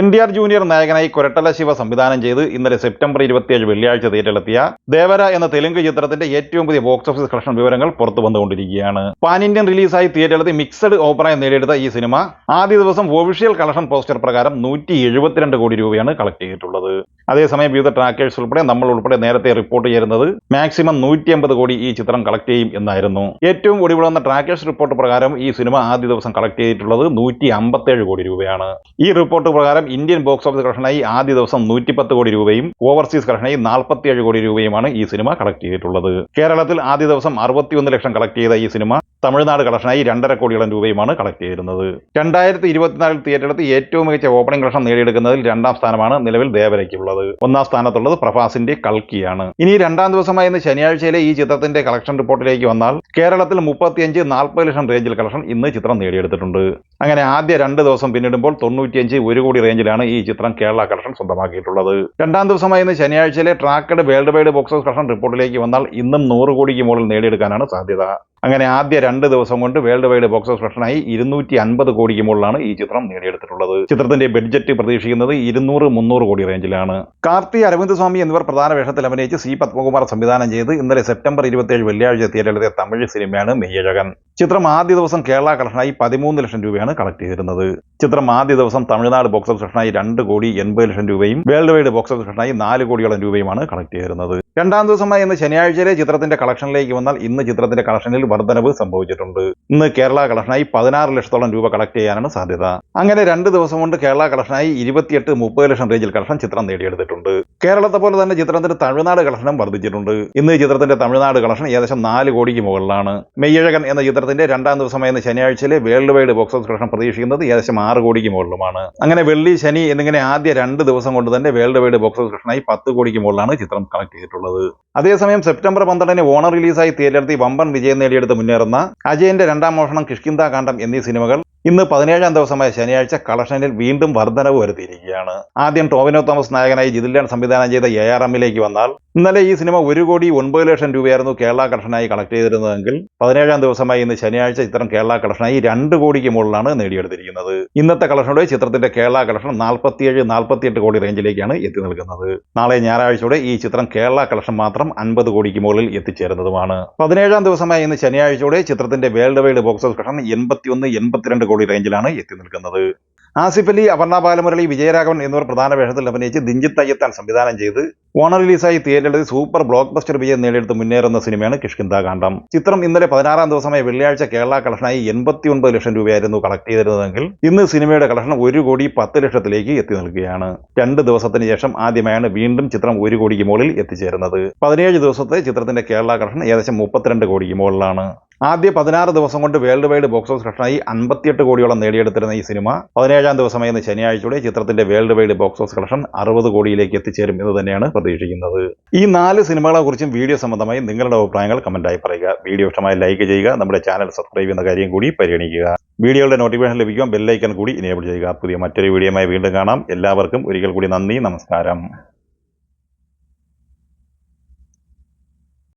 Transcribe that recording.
N D R junior നായകനായി കൊരട്ടല ശിവ സംവിധാനം ചെയ്ത് ഇന്നലെ സെപ്റ്റംബർ ഇരുപത്തിയേഴ് വെള്ളിയാഴ്ച തിയേറ്ററിലെത്തിയ ദേവര എന്ന തെലുങ്ക് ചിത്രത്തിന്റെ ഏറ്റവും പുതിയ ബോക്സ് ഓഫീസ് കളക്ഷൻ വിവരങ്ങൾ പുറത്തു വന്നുകൊണ്ടിരിക്കുകയാണ്. പാൻ ഇന്ത്യൻ റിലീസായി തിയേറ്ററിലെത്തി മിക്സഡ് ഓപ്പറായി നേടിയെടുത്ത ഈ സിനിമ ആദ്യ ദിവസം ഒഫീഷ്യൽ കളക്ഷൻ പോസ്റ്റർ പ്രകാരം നൂറ്റി എഴുപത്തിരണ്ട് കോടി രൂപയാണ് കളക്ട് ചെയ്തിട്ടുള്ളത്. അതേസമയം വിവിധ ട്രാക്കേഴ്സ് ഉൾപ്പെടെ നമ്മൾ ഉൾപ്പെടെ നേരത്തെ റിപ്പോർട്ട് ചെയ്യുന്നത് മാക്സിമം നൂറ്റി അമ്പത് കോടി ഈ ചിത്രം കളക്ട് ചെയ്യും എന്നായിരുന്നു. ഏറ്റവും ഒടിവിളന്ന ട്രാക്കേഴ്സ് റിപ്പോർട്ട് പ്രകാരം ഈ സിനിമ ആദ്യ ദിവസം കളക്ട് ചെയ്തിട്ടുള്ളത് നൂറ്റി അമ്പത്തേഴ് കോടി രൂപയാണ്. ഈ റിപ്പോർട്ട് പ്രകാരം ഇന്ത്യൻ ബോക്സ് ഓഫീസ് കളക്ഷനായി ആദ്യ ദിവസം നൂറ്റിപ്പത്ത് കോടി രൂപയും ഓവർസീസ് കളക്ഷനായി നാൽപ്പത്തിയേഴ് കോടി രൂപയുമാണ് ഈ സിനിമ കളക്ട് ചെയ്തിട്ടുള്ളത്. കേരളത്തിൽ ആദ്യ ദിവസം അറുപത്തിയൊന്ന് ലക്ഷം കളക്ട് ചെയ്ത ഈ സിനിമ തമിഴ്നാട് കളക്ഷനായി രണ്ടര കോടിയോളം രൂപയുമാണ് കളക്ട് ചെയ്തിരുന്നത്. രണ്ടായിരത്തി ഇരുപത്തിനാലിൽ തിയേറ്ററെടുത്ത് ഏറ്റവും മികച്ച ഓപ്പണിംഗ് കളക്ഷൻ നേടിയെടുക്കുന്നതിൽ രണ്ടാം സ്ഥാനമാണ് നിലവിൽ ദേവരയ്ക്കുള്ളത് ഒന്നാം സ്ഥാനത്തുള്ളത് പ്രഭാസിന്റെ കൽക്കിയാണ്. ഇനി രണ്ടാം ദിവസമായ ഇന്ന് ശനിയാഴ്ചയിലെ ഈ ചിത്രത്തിന്റെ കളക്ഷൻ റിപ്പോർട്ടിലേക്ക് വന്നാൽ കേരളത്തിൽ മുപ്പത്തിയഞ്ച് നാൽപ്പത് ലക്ഷം റേഞ്ചിൽ കളക്ഷൻ ഇന്ന് ചിത്രം നേടിയെടുത്തിട്ടുണ്ട്. അങ്ങനെ ആദ്യ രണ്ട് ദിവസം പിന്നിടുമ്പോൾ തൊണ്ണൂറ്റിയഞ്ച് ഒരു കോടി റേഞ്ചിലാണ് ഈ ചിത്രം കേരള കളക്ഷൻ സ്വന്തമാക്കിയിട്ടുള്ളത്. രണ്ടാം ദിവസമായ ഇന്ന് ശനിയാഴ്ചയിലെ tracked world wide box collection റിപ്പോർട്ടിലേക്ക് വന്നാൽ ഇന്നും നൂറ് കോടിക്ക് മുകളിൽ നേടിയെടുക്കാനാണ് സാധ്യത. അങ്ങനെ ആദ്യ രണ്ട് ദിവസം കൊണ്ട് വേൾഡ് വൈഡ് ബോക്സ് ഓഫീസ് കളക്ഷനായി ഇരുന്നൂറ്റി അൻപത് കോടിക്ക് മുകളിലാണ് ഈ ചിത്രം നേടിയെടുത്തിട്ടുള്ളത്. ചിത്രത്തിന്റെ ബഡ്ജറ്റ് പ്രതീക്ഷിക്കുന്നത് ഇരുന്നൂറ് മുന്നൂറ് കോടി റേഞ്ചിലാണ്. കാർത്തി അരവിന്ദ് സ്വാമി എന്നിവർ പ്രധാന വേഷത്തിൽ അഭിനയിച്ച് സി പത്മകുമാർ സംവിധാനം ചെയ്ത് ഇന്നലെ സെപ്റ്റംബർ ഇരുപത്തിയേഴ് വെള്ളിയാഴ്ച തിയേറ്ററിലെത്തിയ തമിഴ് സിനിമയാണ് മെയ്യഴകൻ. ചിത്രം ആദ്യ ദിവസം കേരള കളക്ഷനായി പതിമൂന്ന് ലക്ഷം രൂപയാണ് കളക്ട് ചെയ്തിരുന്നത്. ചിത്രം ആദ്യ ദിവസം തമിഴ്നാട് ബോക്സ് ഓഫീസ് കളക്ഷനായി രണ്ട് കോടി എൺപത് ലക്ഷം രൂപയും വേൾഡ് വൈഡ് ബോക്സ് ഓഫീസ് കളക്ഷനായി നാല് കോടിയോളം രൂപയുമാണ് കളക്ട് ചെയ്തിരുന്നത്. രണ്ടാം ദിവസമായി ഇന്ന് ശനിയാഴ്ചയിലെ ചിത്രത്തിന്റെ കളക്ഷനിലേക്ക് വന്നാൽ ഇന്ന് ചിത്രത്തിന്റെ കളക്ഷനിൽ വർധനവ് സംഭവിച്ചിട്ടുണ്ട്. ഇന്ന് കേരള കളക്ഷനായി പതിനാറ് ലക്ഷത്തോളം രൂപ കളക്ട് ചെയ്യാനാണ് സാധ്യത. അങ്ങനെ രണ്ട് ദിവസം കൊണ്ട് കേരള കളക്ഷനായി ഇരുപത്തിയെട്ട് മുപ്പത് ലക്ഷം റേഞ്ചിൽ കളക്ഷൻ ചിത്രം നേടിയെടുത്തിട്ടുണ്ട്. കേരളത്തെ പോലെ തന്നെ ചിത്രത്തിന്റെ തമിഴ്നാട് കളക്ഷനും വർദ്ധിച്ചിട്ടുണ്ട്. ഇന്ന് ചിത്രത്തിന്റെ തമിഴ്നാട് കളക്ഷൻ ഏകദേശം നാല് കോടിക്ക് മുകളിലാണ്. മെയ്യഴകൻ എന്ന ചിത്രത്തിന്റെ രണ്ടാം ദിവസമായ ശനിയാഴ്ചയിലെ world wide box office collection പ്രതീക്ഷിക്കുന്നത് ഏകദേശം ആറ് കോടിക്ക് മുകളിലുമാണ്. അങ്ങനെ വെള്ളി ശനി എന്നിങ്ങനെ ആദ്യ രണ്ട് ദിവസം കൊണ്ട് തന്നെ വേൾഡ് വൈഡ് ബോക്സ് ഓഫീസ് കളക്ഷനായി പത്ത് കോടിക്ക് മുകളിലാണ് ചിത്രം കളക്ട് ചെയ്തിട്ടുള്ളത്. അതേസമയം സെപ്റ്റംബർ പന്ത്രണ്ടിന് ഓണർ റിലീസായി തിയേറ്ററിൽ വമ്പൻ വിജയം നേടിയെടുത്ത് മുന്നേറുന്ന അജയന്റെ രണ്ടാം മോഷണം കിഷ്കിന്ത കാണ്ഡം എന്നീ സിനിമകൾ ഇന്ന് പതിനേഴാം ദിവസമായ ശനിയാഴ്ച കളക്ഷനിൽ വീണ്ടും വർധനവ് വരുത്തിയിരിക്കുകയാണ്. ആദ്യം ടോവിനോ തോമസ് നായകനായി ജിതിലാൻ സംവിധാനം ചെയ്ത എ ആർ എമ്മിലേക്ക് വന്നാൽ ഇന്നലെ ഈ സിനിമ ഒരു കോടി ഒൻപത് ലക്ഷം രൂപയായിരുന്നു കേരള കളക്ഷനായി കളക്ട് ചെയ്തിരുന്നതെങ്കിൽ പതിനേഴാം ദിവസമായി ഇന്ന് ശനിയാഴ്ച ചിത്രം കേരള കളക്ഷനായി രണ്ട് കോടിക്ക് മുകളിലാണ് നേടിയെടുത്തിരിക്കുന്നത്. ഇന്നത്തെ കളക്ഷനോടെ ചിത്രത്തിന്റെ കേരള കളക്ഷൻ നാൽപ്പത്തിയേഴ് നാൽപ്പത്തിയെട്ട് കോടി റേഞ്ചിലേക്കാണ് എത്തി നിൽക്കുന്നത്. നാളെ ഞായറാഴ്ചയോടെ ഈ ചിത്രം കേരള കളക്ഷൻ മാത്രം അൻപത് കോടിക്ക് മുകളിൽ എത്തിച്ചേരുന്നതുമാണ്. പതിനേഴാം ദിവസമായി ഇന്ന് ശനിയാഴ്ചയോടെ ചിത്രത്തിന്റെ world wide box office collection എൺപത്തിയൊന്ന് എൺപത്തിരണ്ട് കോടി റേഞ്ചിലാണ് എത്തി നിൽക്കുന്നത്. ആസിഫ് അലി അപർണ ബാലമുരളി വിജയരാഘവൻ എന്നിവർ പ്രധാന വേഷത്തിൽ അഭിനയിച്ച് ദിഞ്ചിത്ത് അയ്യത്താൻ സംവിധാനം ചെയ്ത് ഓണർ റിലീസായി തിയേറ്ററിൽ സൂപ്പർ ബ്ലോക്ക് ബസ്റ്റർ വിജയം നേടിയെടുത്ത് മുന്നേറുന്ന സിനിമയാണ് കിഷ്കിന്താകാന്ഡം ചിത്രം ഇന്നലെ പതിനാറാം ദിവസമായ വെള്ളിയാഴ്ച കേരള കളക്ഷനായി എൺപത്തി ഒൻപത് ലക്ഷം രൂപയായിരുന്നു കളക്ട് ചെയ്തിരുന്നതെങ്കിൽ ഇന്ന് സിനിമയുടെ കളക്ഷൻ ഒരു കോടി പത്ത് ലക്ഷത്തിലേക്ക് എത്തി നിൽക്കുകയാണ്. രണ്ട് ദിവസത്തിന് ശേഷം ആദ്യമായാണ് വീണ്ടും ചിത്രം ഒരു കോടിക്ക് മുകളിൽ എത്തിച്ചേരുന്നത്. പതിനേഴ് ദിവസത്തെ ചിത്രത്തിന്റെ കേരള കളക്ഷൻ ഏകദേശം മുപ്പത്തിരണ്ട് കോടിക്ക് മുകളിലാണ്. ആദ്യ പതിനാറ് ദിവസം കൊണ്ട് വേൾഡ് വൈഡ് ബോക്സ് ഓഫീസ് കളക്ഷനായി അൻപത്തിയെട്ട് കോടിയോളം നേടിയെടുത്തിരുന്ന ഈ സിനിമ പതിനേഴാം ദിവസമായി ഇന്ന് ശനിയാഴ്ചയോടെ ചിത്രത്തിന്റെ world wide box office collection അറുപത് കോടിയിലേക്ക് എത്തിച്ചേരും എന്ന് തന്നെയാണ് പ്രതീക്ഷിക്കുന്നത്. ഈ നാല് സിനിമകളെ കുറിച്ചും വീഡിയോ സംബന്ധമായി നിങ്ങളുടെ അഭിപ്രായങ്ങൾ കമന്റായി പറയുക. വീഡിയോ ഇഷ്ടമായി ലൈക്ക് ചെയ്യുക. നമ്മുടെ ചാനൽ സബ്സ്ക്രൈബ് ചെയ്യുന്ന കാര്യം കൂടി പരിഗണിക്കുക. വീഡിയോയുടെ നോട്ടിഫിക്കേഷൻ ലഭിക്കുമ്പോൾ ബെല്ലൈക്കൺ കൂടി ഇനേബിൾ ചെയ്യുക. പുതിയ മറ്റൊരു വീഡിയോയുമായി വീണ്ടും കാണാം. എല്ലാവർക്കും ഒരിക്കൽ കൂടി നന്ദി. നമസ്കാരം.